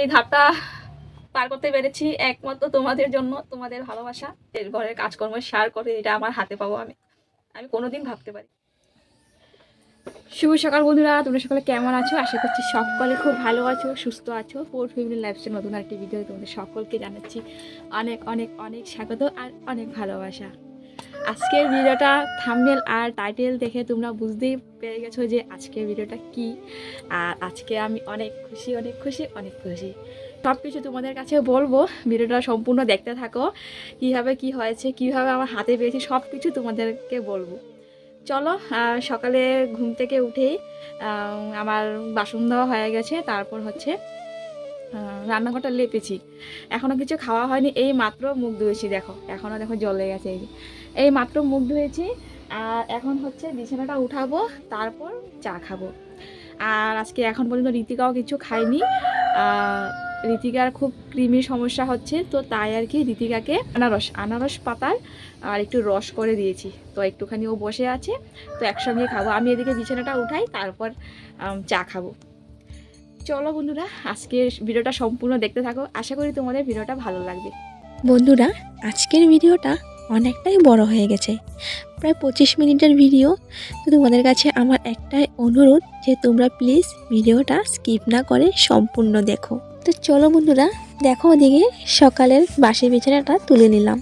এই ধাপটা পার করতে পেরেছি। একমাত্র তোমাদের জন্য, তোমাদের ভালোবাসা, এর ঘরের কাজকর্ম শেয়ার করে এটা আমার হাতে পাবো আমি। আমি কোনোদিন ভাবতে পারি। শুভ সকাল বন্ধুরা, তোমরা সকলে কেমন আছো? আশা করছি সকলে খুব ভালো আছো, সুস্থ আছো। ফোর ফ্যামিলি লাইফস্টাইল নতুন একটি ভিডিও তোমাদের সকলকে জানাচ্ছি অনেক অনেক অনেক স্বাগত আর অনেক ভালোবাসা। আজকের ভিডিওটা থাম্বনেল আর টাইটেল দেখে তোমরা বুঝতেই পেরে গেছো যে আজকের ভিডিওটা কি। আর আজকে আমি অনেক খুশি অনেক খুশি অনেক খুশি। সব কিছু তোমাদের কাছে বলব, ভিডিওটা সম্পূর্ণ দেখতে থাকো। কীভাবে কি হয়েছে, কীভাবে আমার হাতে পেয়েছি সব কিছু তোমাদেরকে বলব। চলো সকালে ঘুম থেকে উঠেই আমার বাসন দেওয়া হয়ে গেছে, তারপর হচ্ছে রান্নাঘরটা লেপেছি। এখনও কিছু খাওয়া হয়নি, এই মাত্র মুখ ধুয়েছি, দেখো। এখনও দেখো জলে গেছে, এই এই মাত্র মুখ ধুয়েছি, আর এখন হচ্ছে বিছানাটা উঠাবো, তারপর চা খাব। আর আজকে এখন পর্যন্ত ঋতিকাও কিছু খায়নি ঋতিকার খুব কৃমির সমস্যা হচ্ছে, তো তাই আর কি ঋতিকাকে আনারস আনারস পাতার, আর একটু রস করে দিয়েছি। তো একটুখানি ও বসে আছে, তো একসঙ্গে খাব। আমি এদিকে বিছানাটা উঠাই, তারপর চা খাব। চলো বন্ধুরা, আজকের ভিডিওটা সম্পূর্ণ দেখতে থাকো। আশা করি তোমাদের ভিডিওটা ভালো লাগবে। বন্ধুরা, আজকের ভিডিওটা অনেকটাই বড় হয়ে গেছে। প্রায় পঁচিশ মিনিটের ভিডিও। তো তোমাদের কাছে আমার একটাই অনুরোধ যে তোমরা প্লিজ ভিডিওটা স্কিপ না করে সম্পূর্ণ দেখো। তো চলো বন্ধুরা, দেখো ওদিকে সকালের বাসি বিছানাটা তুলে নিলাম।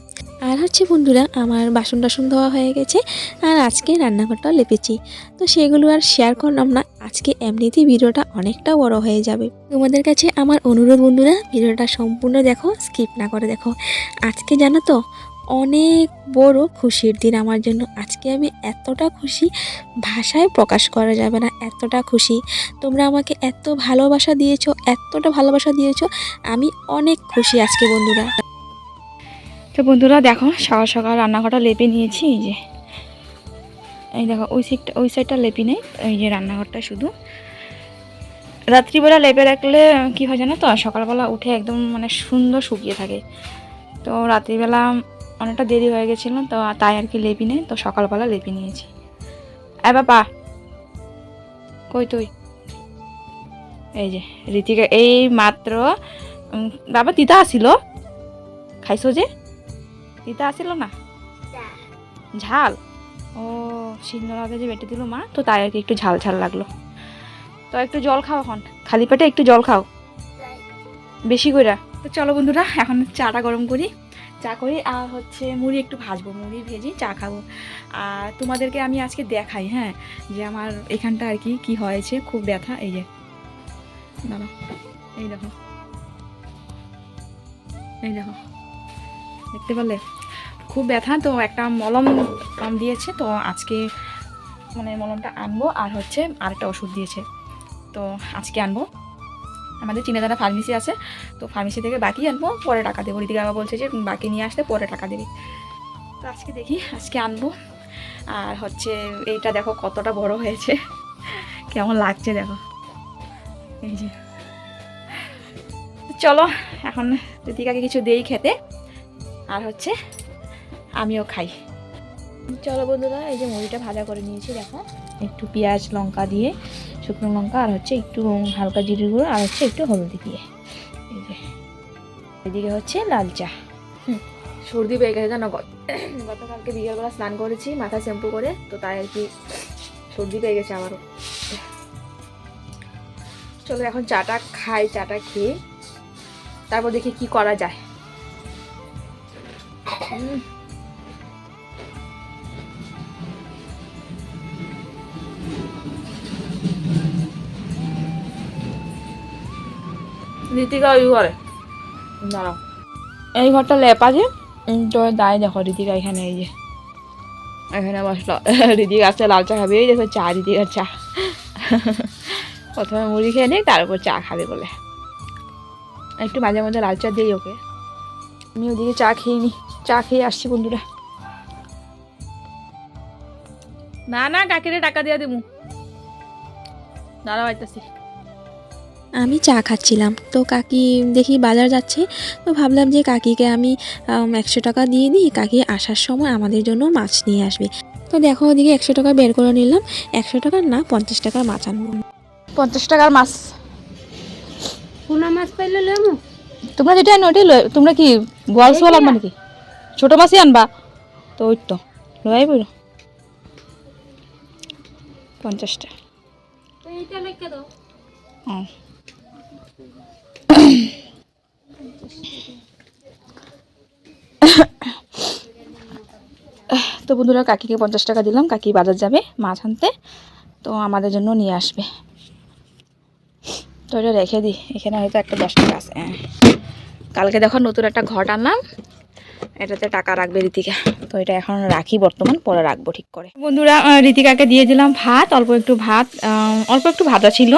আর হচ্ছে বন্ধুরা, আমার বাসন টাসন ধোয়া হয়ে গেছে আর আজকে রান্নাঘরটাও লেপেছি। তো সেগুলো আর শেয়ার করলাম না, আজকে এমনিতেই ভিডিওটা অনেকটা বড় হয়ে যাবে। তোমাদের কাছে আমার অনুরোধ বন্ধুরা, ভিডিওটা সম্পূর্ণ দেখো স্কিপ না করে দেখো। আজকে জানো তো, অনেক বড় খুশির দিন আমার জন্য। আজকে আমি এতটা খুশি, ভাষায় প্রকাশ করা যাবে না, এতটা খুশি। তোমরা আমাকে এত ভালোবাসা দিয়েছ, এতটা ভালোবাসা দিয়েছ, আমি অনেক খুশি আজকে বন্ধুরা। তো বন্ধুরা দেখো, সকাল সকাল রান্নাঘরটা লেপে নিয়েছি, এই যে। এই দেখো, ওই সাইডটা ওই সাইডটা লেপি নেই, এই যে রান্নাঘরটা শুধু। রাত্রিবেলা লেপে রাখলে কী হয় জানো তো, সকালবেলা উঠে একদম মানে সুন্দর শুকিয়ে থাকে। তো রাত্রিবেলা অনেকটা দেরি হয়ে গেছিল, তো তাই আর কি লেপি নেই, তো সকালবেলা লেপি নিয়েছি। এ বাবা, কই তুই? এই যে, ঋতিকা, এই মাত্র বাবা তিতা আসিল। খাইছো যে? তিতা আসিল না? ঝাল। ও সিদ্ধরাতে যে বেটে দিল মা তো তাই আর কি একটু ঝাল ঝাল লাগল। তো একটু জল খাও এখন। খালি পেটে একটু জল খাও। বেশি করে তো চলো বন্ধুরা এখন চাটা গরম করি। চা করি আর হচ্ছে মুড়ি একটু ভাজবো মুড়ি ভেজি চা খাব। আর তোমাদেরকে আমি আজকে দেখাই হ্যাঁ যে আমার এখানটা আর কি কি হয়েছে খুব ব্যথা এই যে। দাঁড়াও এই দেখো। এই দেখো। দেখতে পারলে? খুব ব্যথা, তো একটা মলম দিয়েছে, তো আজকে মানে মলমটা আনব, আর হচ্ছে আরেকটা ওষুধ দিয়েছে। তো আজকে আনব। আমাদের চিনাদানা ফার্মেসি আছে, তো ফার্মেসি থেকে বাকি আনব, পরে টাকা দেবো। রিদিকা বাবা বলছে যে, বাকি নিয়ে আসতে, পরে টাকা দেবে। তো আজকে দেখি, আজকে আনব। আর হচ্ছে এইটা দেখো কতটা বড় হয়েছে। কেমন লাগছে দেখো। এই যে। চলো, এখন রিতিকাকে কিছু দেই খেতে। আর হচ্ছে আমিও খাই। চলো বন্ধুরা এই যে মুড়িটা ভাজা করে নিয়েছি দেখো। একটু পেঁয়াজ লঙ্কা দিয়ে শুকনো লঙ্কা আর হচ্ছে একটু হালকা জিরে গুঁড়ো আর হচ্ছে একটু হলদি দিয়ে। এই যে। এদিকে হচ্ছে লাল চা। সর্দি পেয়ে গেছে জানো গত- গতকালকে বিকেলবেলা স্নান করেছি মাথা শ্যাম্পু করে তো তাই আর কি সর্দি পেয়ে গেছে আমারও চলো এখন চাটা খাই চাটা খেয়ে তারপর দেখি কি করা যায়। উম। ঋতিকা ওই ঘরে। দাঁড়াও। এই ঘরটা লেপা যে তো দায় দেখো ঋতিকা এখানে এই যে। এখানে বসল। ঋতিকা আসছে লাল চা খাবে। এই দেখো চা ঋতিকার চা। প্রথমে মুড়ি খেয়ে নিই তারপর চা খাবে বলে। একটু মাঝে মধ্যে লাল চা দিই ওকে। আমি ওদিকে চা খেয়ে নিই চা খেয়ে আসছি বন্ধুরা। না না, কাকিরে টাকা দিয়ে দেবো দাঁড়াও, আইতাছি। আমি চা খাচ্ছিলাম। তো কাকি দেখি বাজার যাচ্ছে তো ভাবলাম যে কাকিকে আমি একশো টাকা দিয়ে দিই কাকি আসার সময় আমাদের জন্য মাছ নিয়ে আসবে। তো দেখো ওদিকে একশো টাকা বের করে নিলাম একশো টাকার না পঞ্চাশ টাকার মাছ আনব। পঞ্চাশ টাকার মাছ। পোনা মাছ পাইলে লেমু তোমরা যেটা আনো ওটাই লয় তোমরা কি বোয়াল সোয়াল আনবা নাকি? ছোট মাছই আনবা? তো ওই তো লয় বইল পঞ্চাশটা। তো এইটা লেখা দাও। তো বন্ধুরা, কাকিকে পঞ্চাশ টাকা দিলাম। কাকি বাজার যাবে, মাছ আনতে। তো আমাদের জন্য নিয়ে আসবে। তো এটা রেখে দিই। এখানে হয়তো একটা দশ টাকা আছে। হ্যাঁ। কালকে দেখো নতুন একটা ঘট আনলাম। এটাতে টাকা রাখবে রীতিকা। তো এটা এখন রাখি বর্তমান, পরে রাখব ঠিক করে। বন্ধুরা রীতিকাকে দিয়ে দিলাম ভাত। অল্প একটু ভাত অল্প একটু ভাজা ছিল।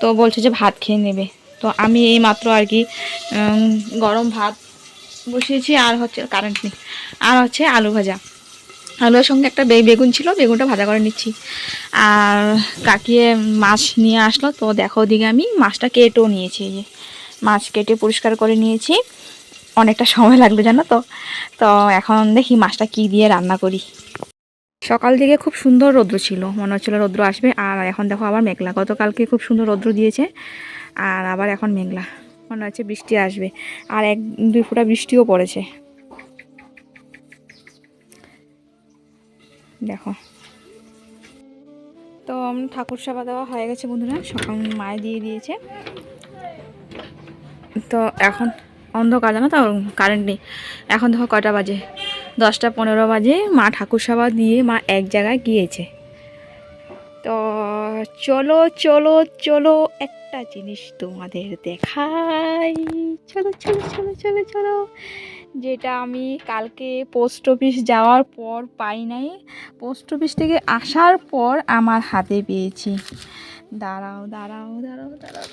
তো বলছে যে ভাত খেয়ে নেবে। তো আমি এই মাত্র আর কি গরম ভাত বসিয়েছি, আর হচ্ছে কারেন্ট নেই। আর হচ্ছে আলু ভাজা। আলুর সঙ্গে একটা বেগুন ছিল, বেগুনটা ভাজা করে নিচ্ছি। আর কাকিয়ে মাছ নিয়ে আসলো, তো দেখো ওদিকে আমি মাছটা কেটেও নিয়েছি, এই যে। মাছ কেটে পরিষ্কার করে নিয়েছি। অনেকটা সময় লাগল জানো তো। তো এখন দেখি মাছটা কি দিয়ে রান্না করি। সকাল দিকে খুব সুন্দর রৌদ্র ছিল, মনে হচ্ছিল রৌদ্র আসবে। আর এখন দেখো আবার মেঘলা, গতকালকে খুব সুন্দর রৌদ্র দিয়েছে। আর আবার এখন মেঘলা। মনে হচ্ছে বৃষ্টি আসবে। আর এক, দুই ফোঁটা বৃষ্টিও পড়েছে। দেখো। তো ঠাকুর সেবা দেওয়া হয়ে গেছে বন্ধুরা। সকাল মায়ে দিয়ে দিয়েছে। তো এখন অন্ধকার, জানো তো? কারেন্ট নেই। এখন দেখো কটা বাজে? দশটা পনেরো বাজে। মা ঠাকুর সেবা দিয়ে মা এক জায়গায় গিয়েছে। তো চলো চলো চলো একটা জিনিস তোমাদের দেখাই। চলো চলো চলো চলো চলো। যেটা আমি কালকে পোস্ট অফিস যাওয়ার পর পাই নাই। পোস্ট অফিস থেকে আসার পর আমার হাতে পেয়েছি। দাঁড়াও দাঁড়াও দাঁড়াও দাঁড়াও।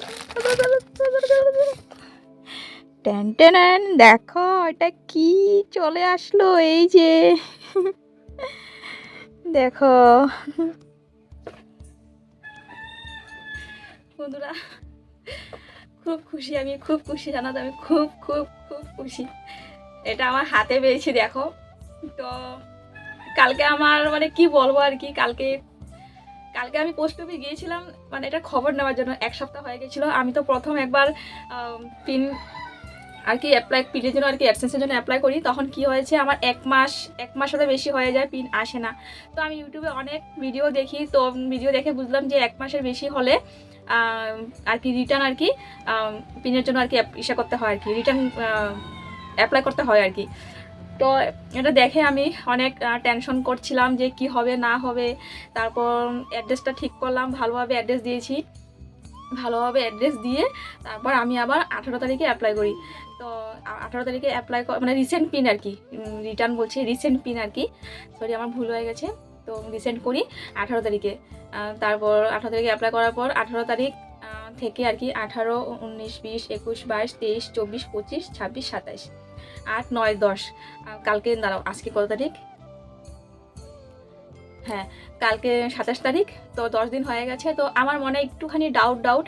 টেন টেন, দেখো, এটা কি চলে আসলো এই যে। দেখো। বন্ধুরা। খুব খুশি আমি, খুব খুশি, জানো তো আমি খুব খুব খুব খুশি। এটা আমার হাতে পেয়েছি, দেখো। তো কালকে আমার মানে কি বলব আর কি, কালকে কালকে আমি পোস্ট অফিস গিয়েছিলাম মানে এটা খবর নেওয়ার জন্য, এক সপ্তাহ হয়ে গেছিল। আমি তো প্রথম একবার পিন আর কি অ্যাপ্লাই পিনের জন্য আর কি অ্যাডসেন্সের জন্য অ্যাপ্লাই করি। তখন কি হয়েছে, আমার এক মাস এক মাস হতে বেশি হয়ে যায় পিন আসে না। তো আমি ইউটিউবে অনেক ভিডিও দেখি, তো ভিডিও দেখে বুঝলাম যে এক মাসের বেশি হলে আর কি রিটার্ন আর কি পিনের জন্য আর কি ইসে করতে হয় আর কি রিটার্ন অ্যাপ্লাই করতে হয় আর কি। তো এটা দেখে আমি অনেক টেনশন করছিলাম যে কি হবে, না হবে। তারপর অ্যাড্রেসটা ঠিক করলাম, ভালোভাবে অ্যাড্রেস দিয়েছি। ভালোভাবে অ্যাড্রেস দিয়ে তারপর আমি আবার আঠারো তারিখে অ্যাপ্লাই করি। তো আঠারো তারিখে অ্যাপ্লাই মানে রিসেন্ট পিন আর কি রিটার্ন বলছি রিসেন্ট পিন আর কি। সরি আমার ভুল হয়ে গেছে। তো রিসেন্ট করি, আঠারো তারিখে। তারপর আঠারো তারিখে অ্যাপ্লাই করার পর আঠারো তারিখ থেকে আর কি আঠারো, উনিশ, বিশ, একুশ, বাইশ, তেইশ, চব্বিশ, পঁচিশ, ছাব্বিশ, সাতাইশ, আট, নয়, দশ। কালকে, দাঁড়াও, আজকে কত তারিখ? হ্যাঁ কালকে সাতাশ তারিখ, তো দশ দিন হয়ে গেছে, তো আমার মনে একটুখানি ডাউট ডাউট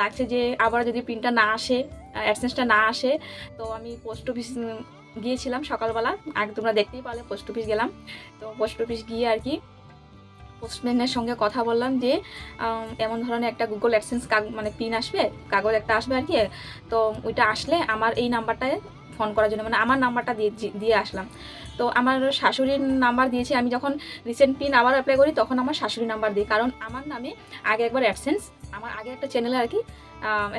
লাগছে যে আবার যদি প্রিন্টটা না আসে অ্যাডসেন্সটা না আসে, তো আমি পোস্ট অফিস গিয়েছিলাম সকালবেলা। আগে তোমরা দেখতেই পারলে পোস্ট অফিস গেলাম। তো পোস্ট অফিস গিয়ে আর কি পোস্টম্যানের সঙ্গে কথা বললাম যে এমন ধরনের একটা গুগল অ্যাডসেন্স মানে পিন আসবে, কাগজ একটা আসবে আর কি। তো ওইটা আসলে আমার এই নাম্বারটায় ফোন করার জন্য মানে আমার নাম্বারটা দিয়ে দিয়ে আসলাম। তো আমার শাশুড়ির নাম্বার দিয়েছি। আমি যখন রিসেন্ট পিন আবার অ্যাপ্লাই করি, তখন আমার শাশুড়ির নাম্বার দিই। কারণ আমার নামে আগে একবার অ্যাডসেন্স আমার আগে একটা চ্যানেলে আর কি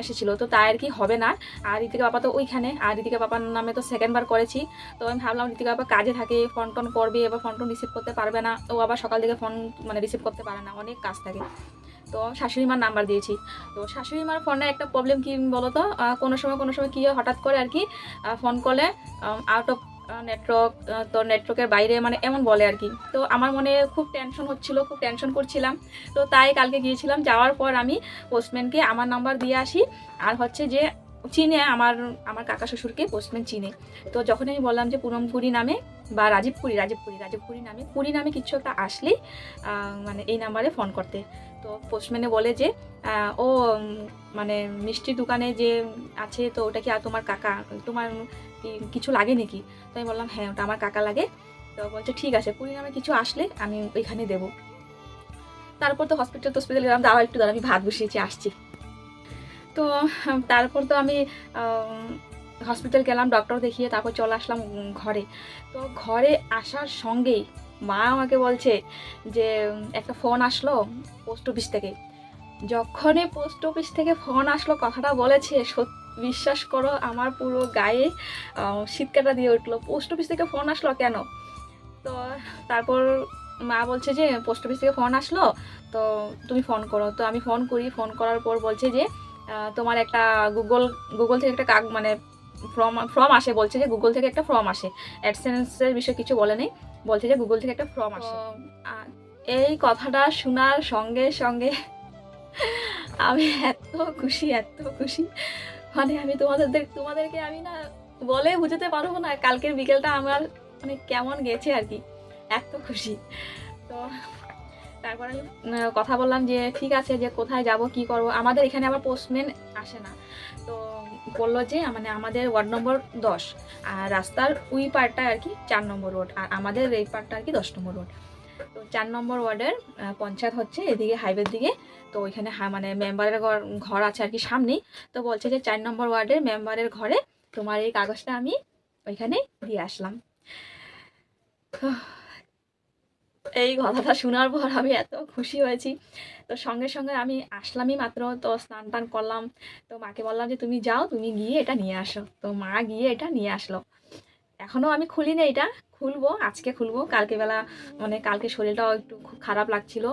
এসেছিল। তো তাই আর কি হবে না। আর ঋতিকা বাবা তো ওইখানে। আর ঋতিকা বাবার নামে তো সেকেন্ডবার করেছি। তো আমি ভাবলাম ঋতিকা বাবা কাজে থাকে ফোন টোন করবে এবার ফোন টোন রিসিভ করতে পারবে না। ও আবার সকাল থেকে ফোন মানে রিসিভ করতে পারে না। অনেক কাজ থাকে। তো শাশুড়ি মার নাম্বার দিয়েছি। তো শাশুড়ি মার ফোনে একটা প্রবলেম কি বলো তো কোনো সময় কোনো সময় কী হয়? হঠাৎ করে আর কি ফোন করলে আউট অফ নেটওয়ার্ক তো নেটওয়ার্কের বাইরে মানে এমন বলে আর কি। তো আমার মনে খুব টেনশন হচ্ছিল, খুব টেনশন করছিলাম। তো তাই কালকে গিয়েছিলাম, যাওয়ার পর আমি পোস্টম্যানকে আমার নাম্বার দিয়ে আসি। আর হচ্ছে যে চিনে আমার আমার কাকা শ্বশুরকে পোস্টম্যান চিনে। তো যখন আমি বললাম যে পুরমপুরি নামে বা রাজীবপুরি রাজীবপুরি রাজীবপুরি নামে, পুরী নামে কিছু একটা আসলেই মানে এই নাম্বারে ফোন করতে। তো পোস্টম্যানে বলে যে ও মানে মিষ্টির দোকানে যে আছে, তো ওটা কি আর তোমার কাকা? তোমার কিছু লাগে নাকি? তো আমি বললাম হ্যাঁ ওটা আমার কাকা লাগে। তো বলছে, ঠিক আছে, পুরী নামে কিছু আসলে আমি ওইখানে দেবো। তারপর তো হসপিটাল হসপিটাল গেলাম দাঁড়া একটু দাঁড়া আমি ভাত বসিয়েছি, আসছি। তো তারপর তো আমি হসপিটাল গেলাম ডক্টর দেখিয়ে তারপর চলে আসলাম ঘরে। তো ঘরে আসার সঙ্গেই মা আমাকে বলছে যে, একটা ফোন আসলো পোস্ট অফিস থেকে। যখনই পোস্ট অফিস থেকে ফোন আসলো, কথাটা বলেছে সত্যি বিশ্বাস করো আমার পুরো গায়ে শীতকাটা দিয়ে উঠল। পোস্ট অফিস থেকে ফোন আসলো কেন? তো তারপর মা বলছে যে পোস্ট অফিস থেকে ফোন আসলো তো তুমি ফোন করো। তো আমি ফোন করি ফোন করার পর বলছে যে তোমার একটা গুগল গুগল থেকে একটা কাক মানে ফর্ম ফর্ম আসে বলছে যে গুগল থেকে একটা ফর্ম আসে। অ্যাডসেন্সের বিষয়ে কিছু বলে নেই বলছে যে গুগল থেকে একটা ফর্ম আসে। এই কথাটা শোনার সঙ্গে সঙ্গে আমি এত খুশি এত খুশি। মানে আমি তোমাদের তোমাদেরকে আমি না বলে বুঝতে পারব না। কালকের বিকেলটা আমার মানে কেমন গেছে আর কি। এত খুশি। তো তারপর আমি কথা বললাম যে, ঠিক আছে, যে কোথায় যাব, কি করব? আমাদের এখানে আবার পোস্টম্যান আসে না। তো বলল যে মানে আমাদের ওয়ার্ড নম্বর দশ। আর রাস্তার ওই পার্টটা আর কি চার নম্বর রোড আর আমাদের এই পার্টটা আর কি দশ নম্বর রোড তো চার নম্বর ওয়ার্ডের পঞ্চায়েত হচ্ছে এদিকে হাইওয়ের দিকে। তো ওইখানে মানে মেম্বারের ঘর আছে আর কি সামনেই। তো বলছে যে চার নম্বর ওয়ার্ডের মেম্বারের ঘরে তোমার এই কাগজটা আমি ওইখানে দিয়ে আসলাম। এই কথাটা শোনার পর আমি এত খুশি হয়েছি। তো সঙ্গে সঙ্গে আমি আসলামই মাত্র। তো স্নান টান করলাম। তো মাকে বললাম যে, তুমি যাও, তুমি গিয়ে এটা নিয়ে আসো। তো মা গিয়ে এটা নিয়ে আসলো। এখনও আমি খুলিনি এটা। খুলবো, আজকে খুলবো। কালকে বেলা মানে কালকে শরীরটাও একটু খুব খারাপ লাগছিল।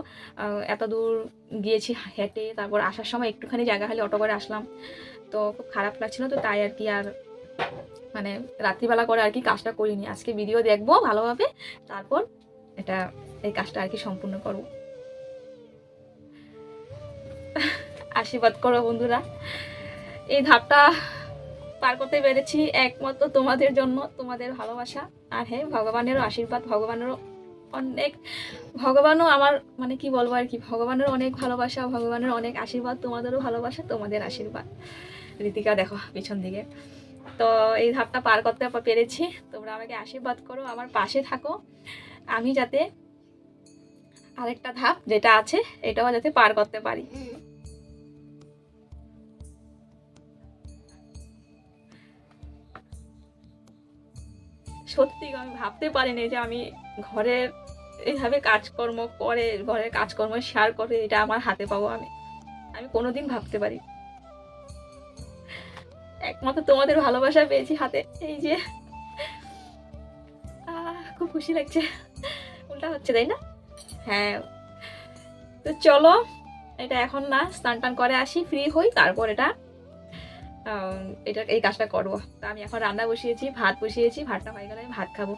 এত দূর গিয়েছি হেঁটে, তারপর আসার সময় একটুখানি জায়গা খালি অটো করে আসলাম। তো খুব খারাপ লাগছিল তো, তাই আর কি আর মানে রাত্রিবেলা করে আর কি কাজটা করিনি। আজকে ভিডিও দেখব ভালোভাবে, তারপর এটা, এই কাজটা আর কি সম্পূর্ণ করব। আশীর্বাদ করো বন্ধুরা। এই ধাপটা পার করতে পেরেছি একমাত্র তোমাদের জন্য, তোমাদের ভালোবাসা। আর হ্যাঁ ভগবানেরও আশীর্বাদ, ভগবানেরও অনেক, ভগবানও আমার মানে কি বলব আর কি, ভগবানের অনেক ভালোবাসা, ভগবানের অনেক আশীর্বাদ, তোমাদেরও ভালোবাসা, তোমাদের আশীর্বাদ। রীতিকা, দেখো, পিছন দিকে। তো এই ধাপটা পার করতে পেরেছি। তোমরা আমাকে আশীর্বাদ করো, আমার পাশে থাকো। আমি যাতে আরেকটা ধাপ যেটা আছে, এটাও যাতে পার করতে পারি। সত্যি আমি ভাবতে পারিনি যে আমি ঘরের এইভাবে কাজকর্ম করে, ঘরের কাজকর্ম শেয়ার করে, এটা আমার হাতে পাবো আমি। আমি কোনোদিন ভাবতে পারি একমাত্র তোমাদের ভালোবাসা পেয়েছি হাতে, এই যে। খুব খুশি লাগছে। উল্টা হচ্ছে, তাই না? হ্যাঁ। তো চলো, এটা এখন না স্নান টান করে আসি ফ্রি হই, তারপর এটা এটা, এই কাজটা করব। তো আমি এখন রান্না বসিয়েছি, ভাত বসিয়েছি, ভাতটা হয়ে গেলে আমি ভাত খাব।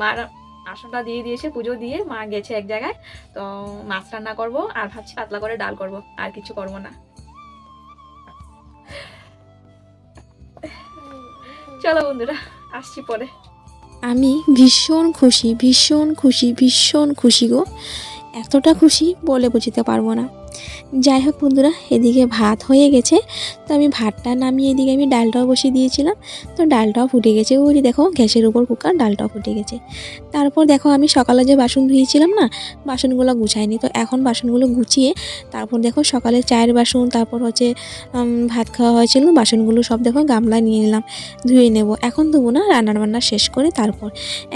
মার আসনটা দিয়ে দিয়েছে, পুজো দিয়ে মা গেছে এক জায়গায়, তো মাছ রান্না করব আর ভাবছি পাতলা করে ডাল করব, আর কিছু করব না। চলো বন্ধুরা, আসছি পরে। আমি ভীষণ খুশি ভীষণ খুশি ভীষণ খুশি গো। এতটা খুশি বলে বোঝাতে পারব না। যাই হোক বন্ধুরা, এদিকে ভাত হয়ে গেছে। তো আমি ভাতটা নামিয়ে এদিকে আমি ডালটাও বসিয়ে দিয়েছিলাম। তো ডালটাও ফুটে গেছে। ওই দেখো, গ্যাসের উপর কুকার, ডালটাও ফুটে গেছে। তারপর দেখো, আমি সকালে যে বাসন ধুয়েছিলাম না, বাসনগুলো গুছাইনি। তো এখন বাসনগুলো গুছিয়ে, তারপর দেখো সকালে চায়ের বাসন, তারপর হচ্ছে ভাত খাওয়া হয়েছিল। বাসনগুলো সব দেখো গামলায় নিয়ে নিলাম, ধুয়ে নেব। এখন দেবো না, রান্নার বান্না শেষ করে তারপর।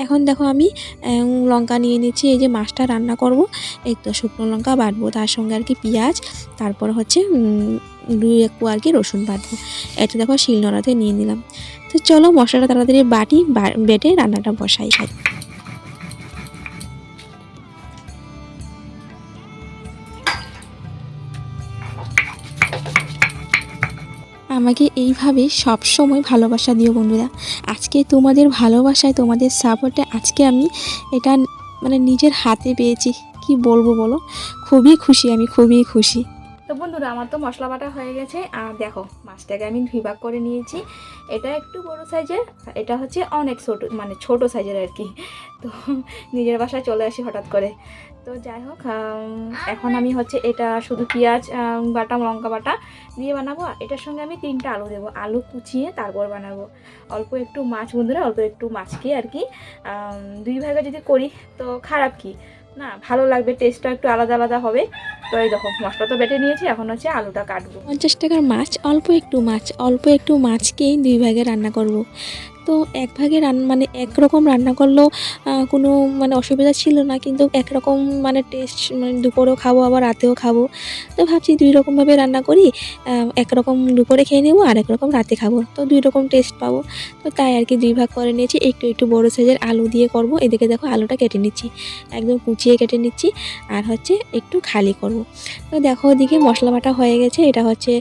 এখন দেখো আমি লঙ্কা নিয়ে নিচ্ছি। এই যে মাছটা রান্না করব, এই তো শুকনো লঙ্কা বাটবো। তার সঙ্গে আর কি পেঁয়াজ, তারপর হচ্ছে দুই একটু আর কি রসুন বাটবো। এটা দেখো শিলনোড়াতে নিয়ে নিলাম। তো চলো মশলাটা তাড়াতাড়ি বাটি বেটে রান্নাটা বসাই। খাই আমাকে এইভাবে সব সময় ভালোবাসা দিও বন্ধুরা। আজকে তোমাদের ভালোবাসায়, তোমাদের সাপোর্টে আজকে আমি এটা মানে নিজের হাতে পেয়েছি। কি বলব বলো? খুবই খুশি আমি, খুবই খুশি। তো বন্ধুরা, আমার তো মশলা বাটা হয়ে গেছে। আর দেখো, মাছটাকে আমি দুই ভাগ করে নিয়েছি। এটা একটু বড় সাইজের, এটা হচ্ছে অনেক ছোট মানে ছোট সাইজের আর কি। তো নিজের বাসায় চলে আসি হঠাৎ করে। তো যাই হোক এখন আমি হচ্ছে এটা শুধু পেঁয়াজ বাটা, লঙ্কা বাটা দিয়ে বানাবো। এটার সঙ্গে আমি তিনটা আলু দেবো। আলু কুচিয়ে তারপর বানাবো। অল্প একটু মাছ, বন্ধুরা, অল্প একটু মাছকে আর কি দুই ভাগে যদি করি, তো খারাপ কি? না, ভালো লাগবে টেস্টটা একটু আলাদা আলাদা হবে তো এই দেখো, মশলা তো বেটে নিয়েছি, এখন হচ্ছে আলুটা কাটবো পঞ্চাশ টাকার মাছ, অল্প একটু মাছ, অল্প একটু মাছকেই দুই ভাগে রান্না করব। তো এক ভাগে রান মানে একরকম রান্না করলেও কোনো মানে অসুবিধা ছিল না। কিন্তু একরকম মানে টেস্ট মানে দুপুরেও খাব, আবার রাতেও খাব। তো ভাবছি দুই রকমভাবে রান্না করি। একরকম দুপুরে খেয়ে নেব, আর একরকম রাতে খাব। তো দুই রকম টেস্ট পাবো। তো তাই আর কি দুই ভাগ করে নিয়েছি। একটু একটু বড়ো সাইজের আলু দিয়ে করব। এদিকে দেখো আলুটা কেটে নিচ্ছি। একদম কুচিয়ে কেটে নিচ্ছি। আর হচ্ছে একটু খালি করব। তো দেখো ওদিকে মশলা বাটা হয়ে গেছে। এটা হচ্ছে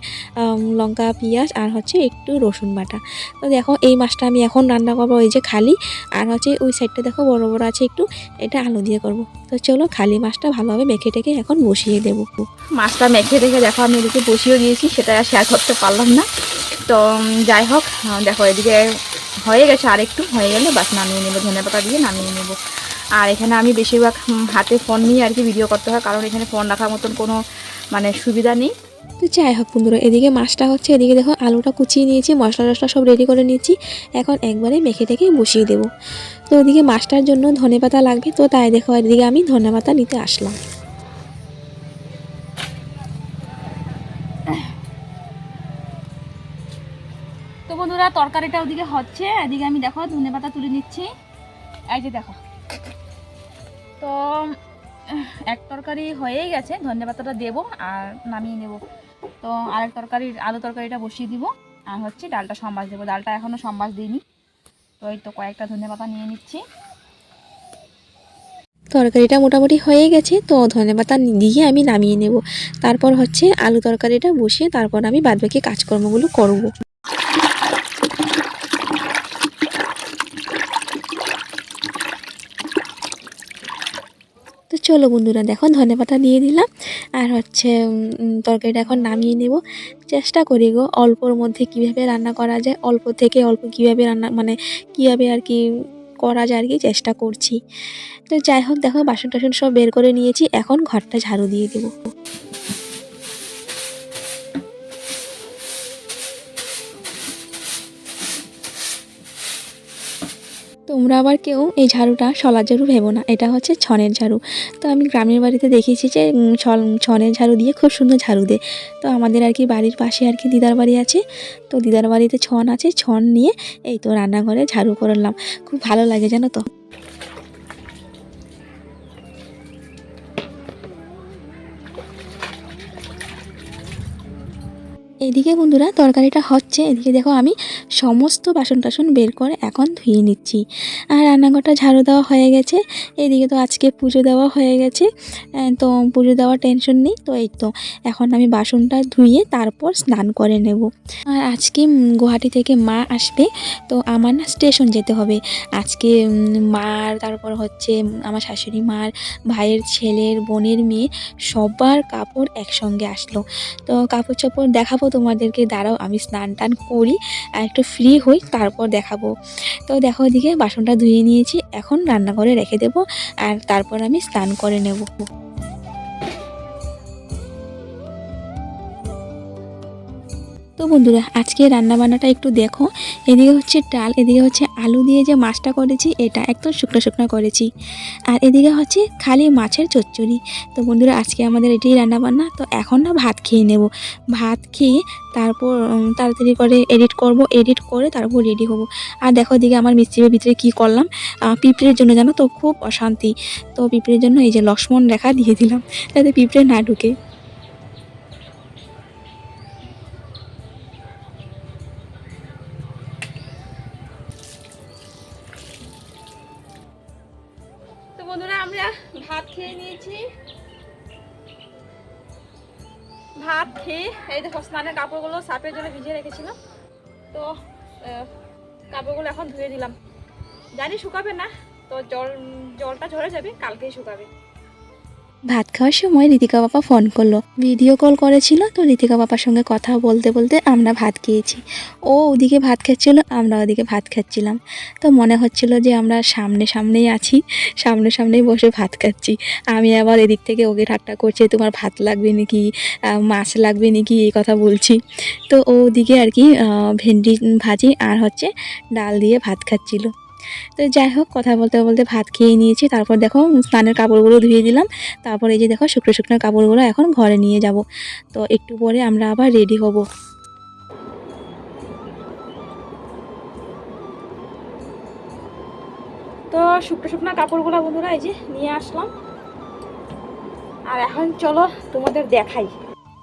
লঙ্কা, পেঁয়াজ, আর হচ্ছে একটু রসুন বাটা। তো দেখো এই মাছটা আমি এখন রান্না করব ওই যে খালি, আর হচ্ছে ওই সাইডটা দেখো বড় বড় আছে একটু, এটা আলু দিয়ে করব। তো চলো খালি মাছটা ভালোভাবে মেখে টেখে এখন বসিয়ে দেবো মাছটা মেখে রেখে দেখো আমি এদিকে বসিয়ে দিয়েছি, সেটা আর শেয়ার করতে পারলাম না। তো যাই হোক দেখো এদিকে হয়ে গেছে আর একটু হয়ে গেলে বাস নামিয়ে নেব, ধনে পাতা দিয়ে নামিয়ে নেব। আর এখানে আমি বেশিরভাগ হাতে ফোন নিয়ে আর কি ভিডিও করতে হয়, কারণ এখানে ফোন রাখার মতন কোনো মানে সুবিধা নেই। তো যাই হোক বন্ধুরা, এদিকে মাছটা হচ্ছে, এদিকে দেখো আলুটা কুচিয়ে নিয়েছি, মশলা টশলা সব রেডি করে নিয়েছি। এখন একবারে মেখে টেকে বসিয়ে দেবো। তো ওদিকে মাছটার জন্য ধনে পাতা লাগবে, তো তাই দেখো এদিকে আমি ধনে পাতা নিতে আসলাম। তো বন্ধুরা, তরকারিটা ওদিকে হচ্ছে, এদিকে আমি দেখো ধনে পাতা তুলে নিচ্ছি। এই যে দেখো। তো এক তরকারি হয়েই গেছে, ধনে পাতাটা দেবো আর নামিয়ে নেব। তো আরেক তরকারি, আলু তরকারিটা বসিয়ে দিব। আর হচ্ছে ডালটা সম্বাস দেবো। ডালটা এখনও সম্বাস দিইনি। তো এই তো কয়েকটা ধনে পাতা নিয়ে নিচ্ছি। তরকারিটা মোটামুটি হয়ে গেছে, তো ধনে পাতা দিয়ে আমি নামিয়ে নেব। তারপর হচ্ছে আলু তরকারিটা বসিয়ে তারপর আমি বাদবাকি কাজকর্মগুলো করব। চলো বন্ধুরা, দেখো ধনে পাতা দিয়ে দিলাম। আর হচ্ছে তরকারিটা এখন নামিয়ে নেব। চেষ্টা করি গো, অল্পর মধ্যে কীভাবে রান্না করা যায়, অল্প থেকে অল্প কীভাবে রান্না মানে কীভাবে আর কি করা যায় আর কি, চেষ্টা করছি। তো যাই হোক, দেখো বাসন টাসন সব বের করে নিয়েছি, এখন ঘরটা ঝাড়ু দিয়ে দেবো। তোমরা আবার কেউ এই ঝাড়ুটা শলার ঝাড়ু ভেবো না, এটা হচ্ছে ছনের ঝাড়ু। তো আমি গ্রামের বাড়িতে দেখেছি যে ছল- ছনের ঝাড়ু দিয়ে খুব সুন্দর ঝাড়ু দেয়। তো আমাদের আর কি বাড়ির পাশে আর কি দিদার বাড়ি আছে, তো দিদার বাড়িতে ছন আছে, ছন নিয়ে এই তো রান্নাঘরে ঝাড়ু করলাম খুব ভালো লাগে জানো তো। এদিকে বন্ধুরা, তরকারিটা হচ্ছে, এদিকে দেখো আমি সমস্ত বাসন টাসন বের করে এখন ধুয়ে নিচ্ছি। আর রান্নাঘরটা ঝাড়ু দেওয়া হয়ে গেছে, এদিকে তো আজকে পুজো দেওয়া হয়ে গেছে তো পুজো দেওয়ার টেনশন নেই, তো এই তো। এখন আমি বাসনটা ধুয়ে তারপর স্নান করে নেব। আর আজকে গুয়াহাটি থেকে মা আসবে, তো আমার না স্টেশন যেতে হবে। আজকে মার, তারপর হচ্ছে আমার শাশুড়ি মার, ভাইয়ের ছেলের, বোনের মেয়ে সবার কাপড় একসঙ্গে আসলো। তো কাপড় চোপড় দেখাবো তোমাদেরকে দাঁড়াও, আমি স্নান টান করি আর একটু ফ্রি হই, তারপর দেখাবো। তো দেখো ওদিকে বাসনটা ধুয়ে নিয়েছি, এখন রান্নাঘরে রেখে দেবো আর তারপর আমি স্নান করে নেব। তো বন্ধুরা, আজকে রান্না বান্নাটা একটু দেখো। এদিকে হচ্ছে ডাল, এদিকে হচ্ছে আলু দিয়ে যে মাছটা করেছি, এটা একদম শুকনো শুকনো করেছি। আর এদিকে হচ্ছে খালি মাছের চচ্চড়ি। তো বন্ধুরা, আজকে আমাদের এটাই রান্না বান্না তো এখন না ভাত খেয়ে নেব। ভাত খেয়ে তারপর তাড়াতাড়ি করে এডিট করব এডিট করে তারপর রেডি হব। আর দেখো এদিকে আমার মিস্ত্রির ভিতরে কি করলাম পিঁপড়ের জন্য জানো তো খুব অশান্তি। তো পিঁপড়ের জন্য এই যে লক্ষ্মণ রেখা দিয়ে দিলাম, যাতে পিঁপড়ে না ঢুকে। আমরা ভাত খেয়ে নিয়েছি। ভাত খেয়ে এই দেখো স্নানের কাপড়গুলো সাপের জন্য ভিজিয়ে রেখেছিলাম তো কাপড়গুলো এখন ধুয়ে দিলাম। জানি শুকাবে না, তো জল, জলটা ঝরে যাবে, কালকেই শুকাবে। ভাত খাওয়ার সময় ঋতিকা বাবা ফোন করল। ভিডিও কল করেছিল তো ঋতিকা বাবার সঙ্গে কথা বলতে বলতে আমরা ভাত খেয়েছি। ও ওদিকে ভাত খাচ্ছিল, আমরা ওদিকে ভাত খাচ্ছিলাম। তো মনে হচ্ছিল যে আমরা সামনে সামনেই আছি, সামনে সামনেই বসে ভাত খাচ্ছি। আমি আবার এদিক থেকে ওকে ঠাট্টা করছি, তোমার ভাত লাগবে নাকি মাছ লাগবে নাকি, এই কথা বলছি। তো ওদিকে আর কি ভেন্ডি ভাজি আর হচ্ছে ডাল দিয়ে ভাত খাচ্ছিল। তো যাই হোক, কথা বলতে বলতে ভাত খেয়ে নিয়েছি। তারপর দেখো স্নানের কাপড়গুলো ধুয়ে দিলাম। তারপর এই যে দেখো শুকনো শুকনো কাপড়গুলো এখন ঘরে নিয়ে যাব। তো একটু পরে আমরা আবার রেডি হব। তো শুকনো শুকনো কাপড়গুলো বন্ধুরা এই যে নিয়ে আসলাম। আর এখন চলো তোমাদের দেখাই।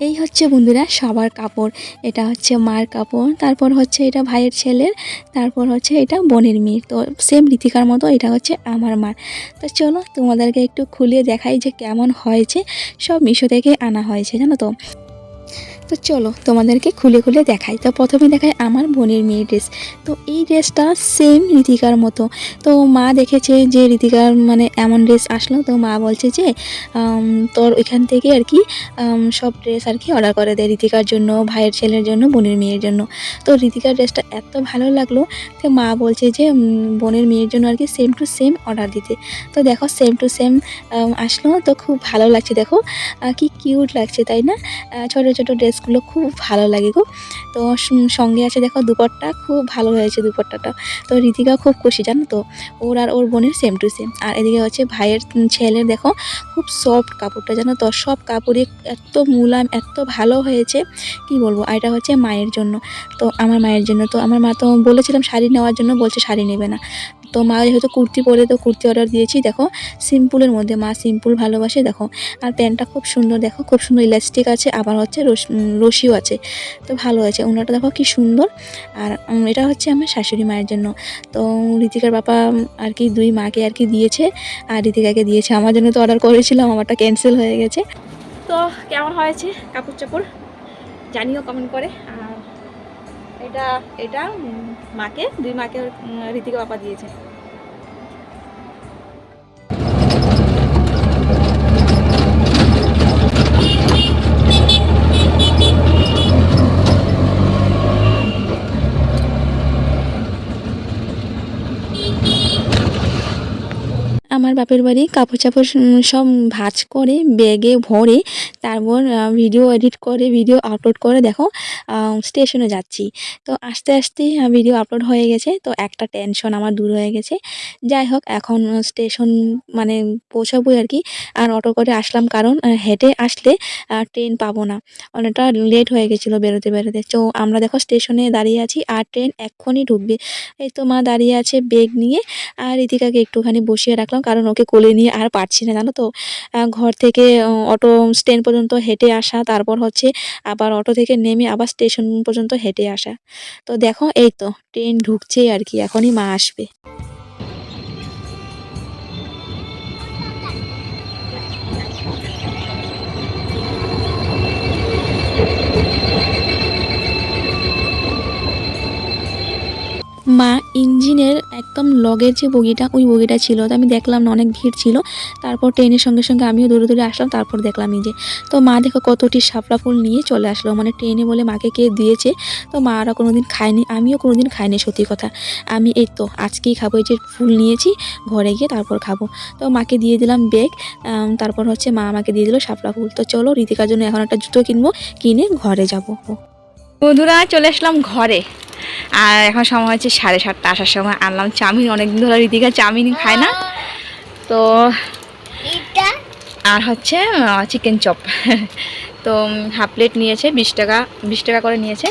এই হচ্ছে বন্ধুরা সবার কাপড়। এটা হচ্ছে মার কাপড়, তারপর হচ্ছে এটা ভাইয়ের ছেলের, তারপর হচ্ছে এটা বোনের মেয়ের। তো সেম রীতিকার মতো এটা হচ্ছে আমার মার। তো চলো তোমাদেরকে একটু খুলে দেখাই যে কেমন হয়েছে। সব মিশো থেকে আনা হয়েছে, জানো তো? তো চলো তোমাদেরকে খুলে খুলে দেখাই। তো প্রথমে দেখাই আমার বোনের মেয়ের ড্রেস তো এই ড্রেসটা সেম রীতিকার মতো। তো মা দেখেছে যে রীতিকার মানে এমন ড্রেস আসলো। তো মা বলছে যে তোর ওইখান থেকে আর কি সব ড্রেস আর কি অর্ডার করে দেয় রীতিকার জন্য, ভাইয়ের ছেলের জন্য, বোনের মেয়ের জন্য। তো রীতিকার ড্রেসটা এত ভালো লাগল তো মা বলছে যে বোনের মেয়ের জন্য আর কি সেম টু সেম অর্ডার দিতে। তো দেখো সেম টু সেম আসলো। তো খুব ভালো লাগছে। দেখো কি কিউট লাগছে, তাই না? ছোট ছোট ড্রেসগুলো খুব ভালো লাগে গো। তো সঙ্গে আছে দেখো দুপাট্টা, খুব ভালো হয়েছে দুপাট্টাটা। তো রীতিকা খুব খুশি জানো তো? ওর আর ওর বোনের সেম টু সেম আর এদিকে হচ্ছে ভাইয়ের ছেলের দেখো খুব সফট কাপড়টা জানো তো? সব কাপড়ে এত মুলায়ম, এত ভালো হয়েছে। কি বলব? আর এটা হচ্ছে মায়ের জন্য। তো আমার মায়ের জন্য। তো আমার মা তো বলেছিলাম শাড়ি নেওয়ার জন্য, বলছে শাড়ি নেবে না। তো মা যেহেতু কুর্তি পরে, তো কুর্তি অর্ডার দিয়েছি। দেখো সিম্পলের মধ্যে মা সিম্পল ভালোবাসে, দেখো। আর প্যান্টটা খুব সুন্দর, দেখো, খুব সুন্দর ইলাস্টিক আছে, আবার হচ্ছে রশিও আছে। তো ভালো আছে, ওনাটা দেখো কি সুন্দর। আর এটা হচ্ছে আমার শাশুড়ি মায়ের জন্য। তো ঋতিকার বাবা আর কি দুই মাকে আর কি দিয়েছে, আর ঋতিকাকে দিয়েছে। আমার জন্য তো অর্ডার করেছিলাম, আমারটা ক্যান্সেল হয়ে গেছে। তো কেমন হয়েছে কাপড় চাপড় জানিও কমেন্ট করে। আর এটা এটা মাকে দুই মাকে ঋতিকা বাবা দিয়েছে। আমার বাপের বাড়ি কাপড় চাপড় সব ভাঁজ করে, ব্যাগে ভরে, তারপর ভিডিও এডিট করে ভিডিও আপলোড করে, দেখো স্টেশনে যাচ্ছি। তো আস্তে আস্তে ভিডিও আপলোড হয়ে গেছে, তো একটা টেনশন আমার দূর হয়ে গেছে। যাই হোক, এখন স্টেশন মানে পৌঁছাবোই আর কি। আর অটো করে আসলাম কারণ হেঁটে আসলে ট্রেন পাবো না। অনেকটা লেট হয়ে গেছিল বেরোতে বেরোতে। তো আমরা দেখো স্টেশনে দাঁড়িয়ে আছি, আর ট্রেন এক্ষুনি ঢুকবে। এই তো মা দাঁড়িয়ে আছে বেগ নিয়ে, আর ঋতিকাকে একটুখানি বসিয়ে রাখলাম। কারণ ওকে কোলে নিয়ে আর পারছি না, জানো তো? ঘর থেকে অটো স্ট্যান্ড পর্যন্ত হেঁটে আসা, তারপর হচ্ছে আবার অটো থেকে নেমে আবার স্টেশন পর্যন্ত হেঁটে আসা। তো দেখো, এই তো, ট্রেন ঢুকছে আর কি, এখনই মা আসবে। ইঞ্জিনের একদম লগের যে বগিটা, ওই বগিটা ছিল। তো আমি দেখলাম না, অনেক ভিড় ছিল। তারপর ট্রেনের সঙ্গে সঙ্গে আমিও দূরে দূরে আসলাম, তারপর দেখলাম এই যে, তো মা দেখো কতটি শাপলা ফুল নিয়ে চলে আসলো। মানে ট্রেনে বলে মাকে কে দিয়েছে, তো মা আরও কোনো দিন খায়নি, আমিও কোনো দিন খাইনি সত্যি কথা। আমি এই তো আজকেই খাব, এই যে ফুল নিয়েছি, ঘরে গিয়ে তারপর খাব। তো মাকে দিয়ে দিলাম বেগ তারপর হচ্ছে মা আমাকে দিয়ে দিল শাপলা ফুল। তো চলো, রীতিকার জন্য এখন একটা জুতো কিনবো, কিনে ঘরে যাব। বন্ধুরা চলে আসলাম ঘরে। আর এখন সময় হচ্ছে সাড়ে সাতটা আসার সময় আনলাম চাউমিন। অনেকদিন ধরে ঋতিকা চাউমিন খায় না। তো আর হচ্ছে চিকেন চপ তো হাফ প্লেট নিয়েছে বিশ টাকা বিশ টাকা করে নিয়েছে।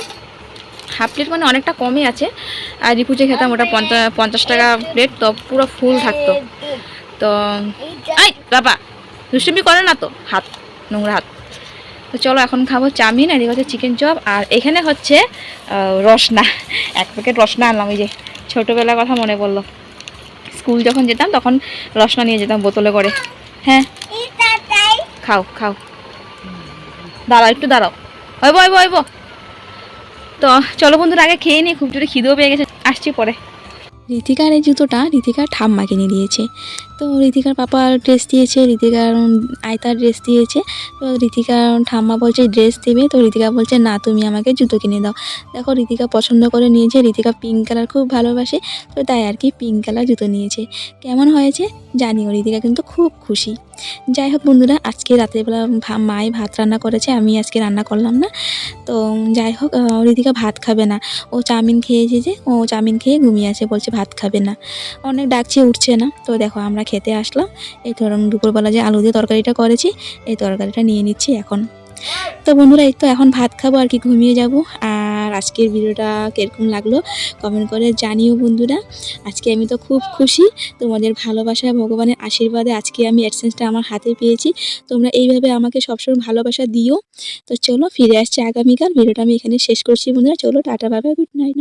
হাফ প্লেট মানে অনেকটা কমই আছে। আর রিপুজে খেতাম ওটা পঞ্চাশ পঞ্চাশ টাকা প্লেট তো পুরো ফুল থাকতো। তো এই বাবা দুষ্টুমি করে না তো? হাত নোংরা হাত। তো চলো এখন খাব চাউমিন, আর এই হচ্ছে চিকেন চপ আর এখানে হচ্ছে রসনা। এক প্যাকেট রসনা আনলাম, ওই যে ছোটোবেলার কথা মনে পড়ল। স্কুল যখন যেতাম, তখন রসনা নিয়ে যেতাম বোতলে করে। হ্যাঁ? খাও খাও। দাঁড়াও, একটু দাঁড়াও। হইব হইব হইব। তো চলো বন্ধুরা, আগে খেয়ে নিই খুব জোরে খিদেও পেয়ে গেছে। আসছি পরে। ঋতিকার এই জুতোটা ঋতিকার ঠাম্মা কিনে দিয়েছে। তো ঋতিকার পাপা ড্রেস দিয়েছে ঋতিকার আয়তার ড্রেস দিয়েছে। তো ঋতিকার ঠাম্মা বলছে ড্রেস দেবে? তো ঋতিকা বলছে, না, তুমি আমাকে জুতো কিনে দাও। দেখো ঋতিকা পছন্দ করে নিয়েছে ঋতিকা পিঙ্ক কালার খুব ভালোবাসে, তো তাই আর কি পিঙ্ক কালার জুতো নিয়েছে। কেমন হয়েছে? জানিও ঋতিকা কিন্তু খুব খুশি। যাই হোক বন্ধুরা, আজকে রাত্রেবেলা মায়ে ভাত রান্না করেছে, আমি আজকে রান্না করলাম না। তো যাই হোক ঋতিকা ভাত খাবে না। ও চাউমিন খেয়েছে যে, ও চাউমিন খেয়ে ঘুমিয়ে আছে, বলছে ভাত খাবে না। অনেক ডাকছে, উঠছে না। তো দেখো, আমরা খেতে আসলাম। এই ধরুন দুপুরবেলা যে আলু দিয়ে তরকারিটা করেছি, এই তরকারিটা নিয়ে নিচ্ছি এখন। তো বন্ধুরা, এই তো এখন ভাত খাব, আর কি, ঘুমিয়ে যাব। আর আজকের ভিডিওটা কীরকম লাগল কমেন্ট করে জানিও বন্ধুরা। আজকে আমি তো খুব খুশি, তোমাদের ভালোবাসা ভগবানের আশীর্বাদে আজকে আমি অ্যাডসেন্সটা আমার হাতে পেয়েছি। তোমরা এইভাবে আমাকে সবসময় ভালোবাসা দিও। তো চলো ফিরে আসছে আগামীকাল, ভিডিওটা আমি এখানে শেষ করছি বন্ধুরা। চলো টাটা বাবা গুড নাইট